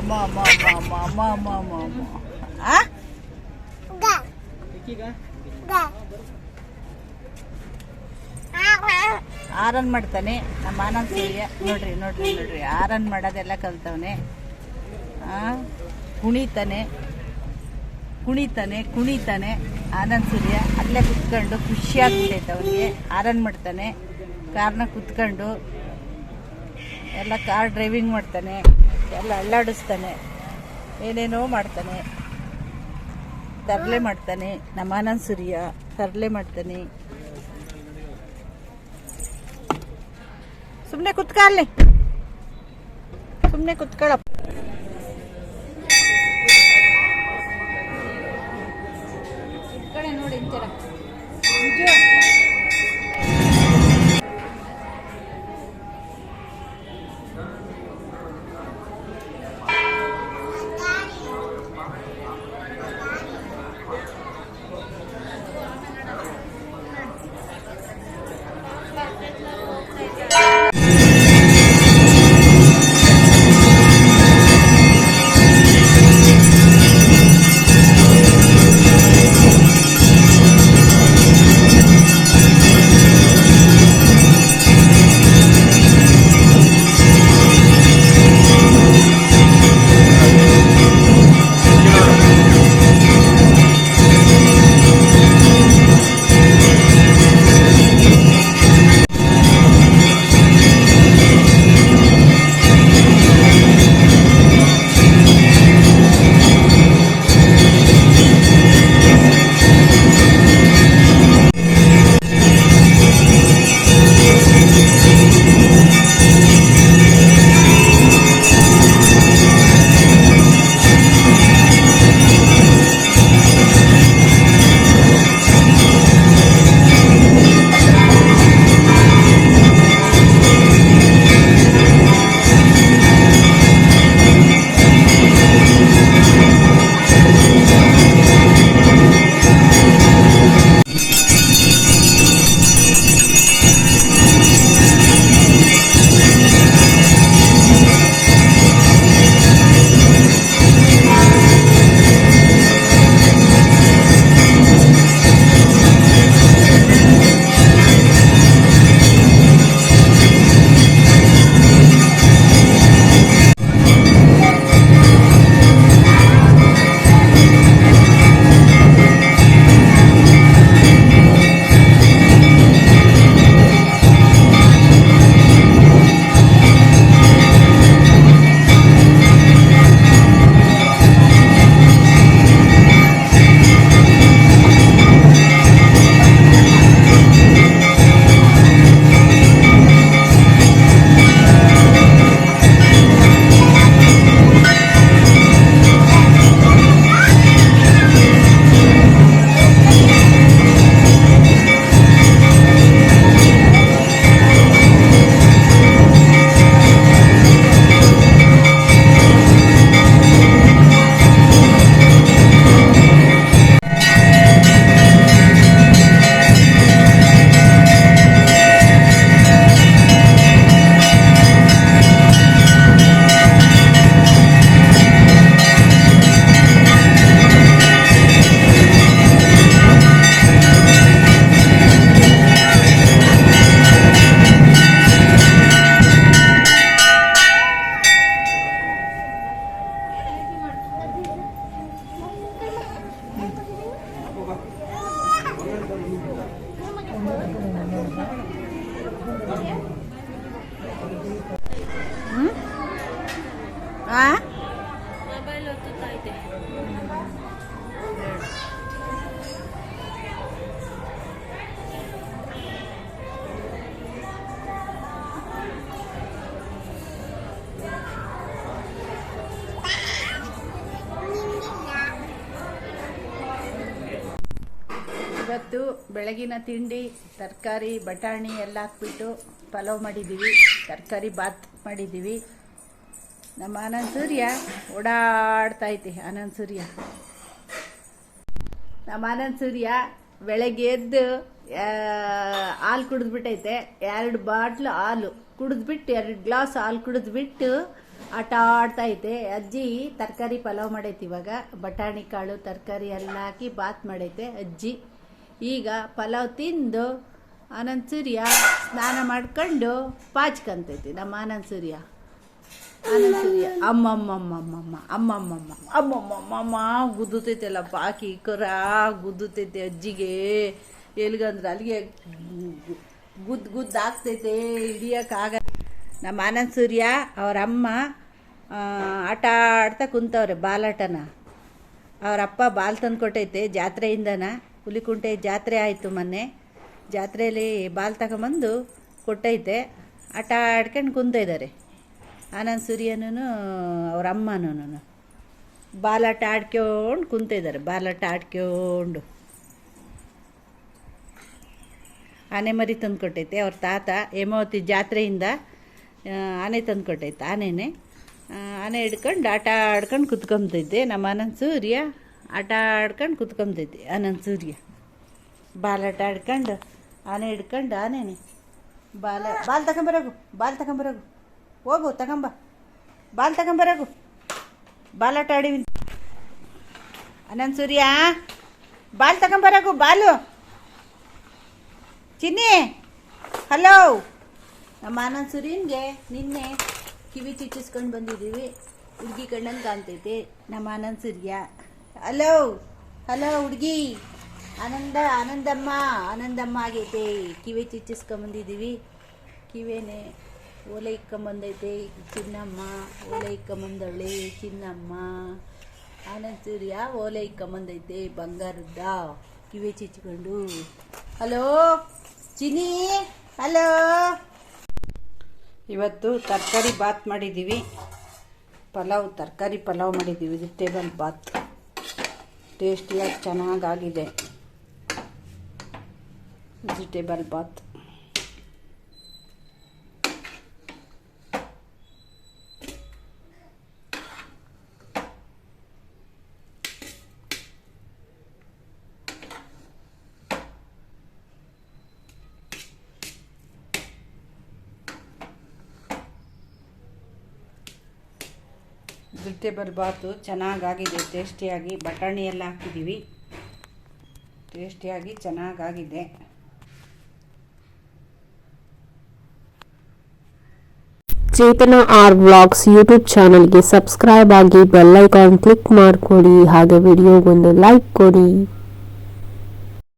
ಅಮ್ಮ ಅಮ್ಮ ಅಮ್ಮ ಅಮ್ಮ ಅಮ್ಮ ಅಮ್ಮ ಅಮ್ಮ ಆ? ಆರನ್ ಮಾಡ್ತಾನೆ. ನಮ್ಮ ಆನಂದ್ ಸೂರ್ಯ ನೋಡ್ರಿ ನೋಡ್ರಿ ನೋಡ್ರಿ. ಆರನ್ ಮಾಡೋದೆಲ್ಲ ಕಲ್ತವನೆ. ಕುಣಿತಾನೆ. ಕುಣಿತಾನೆ ಕುಣಿತಾನೆ. ಆನಂದ್ ಸೂರ್ಯ ಅಲ್ಲೇ ಕುತ್ಕೊಂಡು ಖುಷಿಯಾಗ್ತೈತೆ ಅವನಿಗೆ. ಆರನ್ ಮಾಡ್ತಾನೆ. ಕಾರ್ನ ಕುತ್ಕೊಂಡು ಎಲ್ಲ ಕಾರ್ ಡ್ರೈವಿಂಗ್ ಮಾಡ್ತಾನೆ. ಎಲ್ಲ ಅಲ್ಲಾಡಿಸ್ತಾನೆ. ಏನೇನೋ ಮಾಡ್ತಾನೆ. ತರಲೆ ಮಾಡ್ತಾನೆ. ನಮಾನನ್ ಸೂರ್ಯ ತರಲೆ ಮಾಡ್ತಾನೆ. ಸುಮ್ಮನೆ ಕುತ್ಕ ಅಲ್ಲಿ. ಸುಮ್ಮನೆ ಕುತ್ಕೊಳ್ಳಪ್ಪ. ಬೆಳಗಿನ ತಿಂಡಿ, ತರಕಾರಿ, ಬಟಾಣಿ ಎಲ್ಲ ಹಾಕ್ಬಿಟ್ಟು ಪಲಾವ್ ಮಾಡಿದ್ದೀವಿ ತರಕಾರಿ ಬಾತ್ ಮಾಡಿದ್ದೀವಿ ನಮ್ಮ ಆನಂದ್ ಸೂರ್ಯ ಓಡಾಡ್ತಾ ಐತೆ, ಆನಂದ್ ಸೂರ್ಯ. ನಮ್ಮ ಆನಂದ್ ಸೂರ್ಯ ಬೆಳಗ್ಗೆ ಎದ್ದು ಹಾಲು ಕುಡಿದ್ಬಿಟ್ಟೈತೆ. ಎರಡು ಬಾಟ್ಲು ಹಾಲು ಕುಡಿದ್ಬಿಟ್ಟು, ಎರಡು ಗ್ಲಾಸ್ ಹಾಲು ಕುಡಿದ್ಬಿಟ್ಟು ಆಟ ಆಡ್ತಾ ಐತೆ. ಅಜ್ಜಿ ತರಕಾರಿ ಪಲಾವ್ ಮಾಡೈತೆ ಇವಾಗ. ಬಟಾಣಿ ಕಾಳು, ತರಕಾರಿ ಎಲ್ಲ ಹಾಕಿ ಬಾತ್ ಮಾಡೈತೆ ಅಜ್ಜಿ. ಈಗ ಪಲಾವ್ ತಿಂದು ಆನಂದ್ ಸೂರ್ಯ ಸ್ನಾನ ಮಾಡ್ಕೊಂಡು ಪಾಚ್ಕಂತೈತಿ ನಮ್ಮ ಆನಂದ್ ಸೂರ್ಯ. ಆನಂದ್ ಸೂರ್ಯ, ಅಮ್ಮಮ್ಮಮ್ಮಮ್ಮಮ್ಮ, ಅಮ್ಮಮ್ಮಮ್ಮ, ಅಮ್ಮಮ್ಮಮ್ಮಮ್ಮ ಗುದ್ದುತೈತಲ್ಲ ಕರ ಗುದ್ದುತೈತೆ ಅಜ್ಜಿಗೆ. ಎಲ್ಗಂದ್ರೆ ಅಲ್ಲಿಗೆ ಗುದ್ದು ಗುದ್ದು ಆಗ್ತೈತೆ ಹಿಡಿಯೋಕ್ಕಾಗ ನಮ್ಮ ಆನಂದ್ ಸೂರ್ಯ ಅವ್ರ ಅಮ್ಮ ಆಟ ಆಡ್ತಾ ಕುಂತವ್ರೆ ಬಾಲಾಟನ. ಅವರಪ್ಪ ಬಾಲ್ ತಂದು ಕೊಟ್ಟೈತೆ ಜಾತ್ರೆಯಿಂದನ. ಹುಲಿಕುಂಟೆ ಜಾತ್ರೆ ಆಯಿತು ಮೊನ್ನೆ. ಜಾತ್ರೆಯಲ್ಲಿ ಬಾಲ್ ತಗೊಂಬಂದು ಕೊಟ್ಟೈತೆ. ಆಟ ಆಡ್ಕೊಂಡು ಕುಂತಿದ್ದಾರೆ ಆನಂದ್ ಸೂರ್ಯನೂ ಅವ್ರ ಅಮ್ಮನೂ ಬಾಲಾಟ ಆಡ್ಕೊಂಡು ಕುಂತಿದ್ದಾರೆ ಬಾಲಾಟ ಆಡ್ಕೊಂಡು. ಆನೆ ಮರಿ ತಂದು ಕೊಟ್ಟೈತೆ. ಅವ್ರ ತಾತ ಹೇಮಾವತಿ ಜಾತ್ರೆಯಿಂದ ಆನೆ ತಂದು ಕೊಟ್ಟೈತೆ ಆನೆನೇ. ಆನೆ ಹಿಡ್ಕೊಂಡು ಆಟ ಆಡ್ಕೊಂಡು ಕುತ್ಕೊಂತೈತೆ ನಮ್ಮ ಆನಂದ್ ಸೂರ್ಯ. ಆಟ ಆಡ್ಕೊಂಡು ಕುತ್ಕೊಂತೈತೆ ಆನಂದ್ ಸೂರ್ಯ. ಬಾಲಾಟ ಆಡ್ಕೊಂಡು, ಆನೆ ಹಿಡ್ಕೊಂಡು, ಆನೆನೆ. ಬಾಲ, ಬಾಲ್ ತಗೊಂಬರೋಗು ಬಾಲ್ ತಗೊಂಬರೋಗು. ಹೋಗು, ತಗೊಂಬ. ಬಾಲ್ ತಗೊಂಬರೋಗು. ಬಾಲಾಟ ಆಡಿವಿ ಆನಂದ್ ಸೂರ್ಯ, ಬಾಲ್ ತಗೊಂಬರೋಗು, ಬಾಲು. ಚಿನ್ನಿ, ಹಲೋ. ನಮ್ಮ ಆನಂದ್ ಸೂರ್ಯನ್ಗೆ ನಿನ್ನೆ ಕಿವಿ ಚುಚ್ಚಿಸ್ಕೊಂಡು ಬಂದಿದ್ದೀವಿ. ಹುಡುಗಿ ಕಣ್ಣಂಗೆ ಕಾಣ್ತೈತೆ. ನಮ್ಮ ಆನಂದ್ ಸೂರ್ಯ. ಹಲೋ ಹಲೋ ಹುಡುಗಿ. ಆನಂದ, ಆನಂದಮ್ಮ ಆನಂದಮ್ಮ ಆಗೈತೆ. ಕಿವಿ ಚುಚ್ಚಿಸ್ಕೊಂಬಂದಿದ್ದೀವಿ ಕಿವೇನೆ ಓಲೆ ಇಕ್ಕೊಂಬಂದೈತೆ ಚಿನ್ನಮ್ಮ, ಓಲೆ ಇಕ್ಕೊಂಬಂದವಳೆ ಚಿನ್ನಮ್ಮ ಆನಂದ ಸೂರ್ಯ ಓಲೆ ಇಕ್ಕೊಂಬಂದೈತೆ ಬಂಗಾರದ್ದ ಕಿವಿ ಚುಚ್ಕೊಂಡು ಹಲೋ ಚಿನಿ ಹಲೋ. ಇವತ್ತು ತರಕಾರಿ ಬಾತ್ ಮಾಡಿದ್ದೀವಿ. ಪಲಾವ್, ತರಕಾರಿ ಪಲಾವ್ ಮಾಡಿದ್ದೀವಿ. ವೆಜಿಟೇಬಲ್ ಬಾತ್. ಟೇಸ್ಟಿಯಾಗಿ ಚೆನ್ನಾಗಾಗಿದೆ. ವೆಜಿಟೇಬಲ್ ಬಾತ್ ವೆಜಿಟೇಬಲ್ ಬಾತು ಚೆನ್ನಾಗಾಗಿದೆ, ಟೇಸ್ಟಿಯಾಗಿ. ಬಟಾಣಿ ಎಲ್ಲ ಹಾಕಿದ್ದೀವಿ. ಟೇಸ್ಟಿಯಾಗಿ ಚೆನ್ನಾಗಾಗಿದೆ. ಚೇತನ ಆರ್ ವ್ಲಾಗ್ಸ್ ಯೂಟ್ಯೂಬ್ ಚಾನಲ್ಗೆ ಸಬ್ಸ್ಕ್ರೈಬ್ ಆಗಿ ಬೆಲ್ಲೈಕಾನ್ ಕ್ಲಿಕ್ ಮಾಡಿಕೊಡಿ. ಹಾಗೆ ವಿಡಿಯೋಗೊಂದು ಲೈಕ್ ಕೊಡಿ.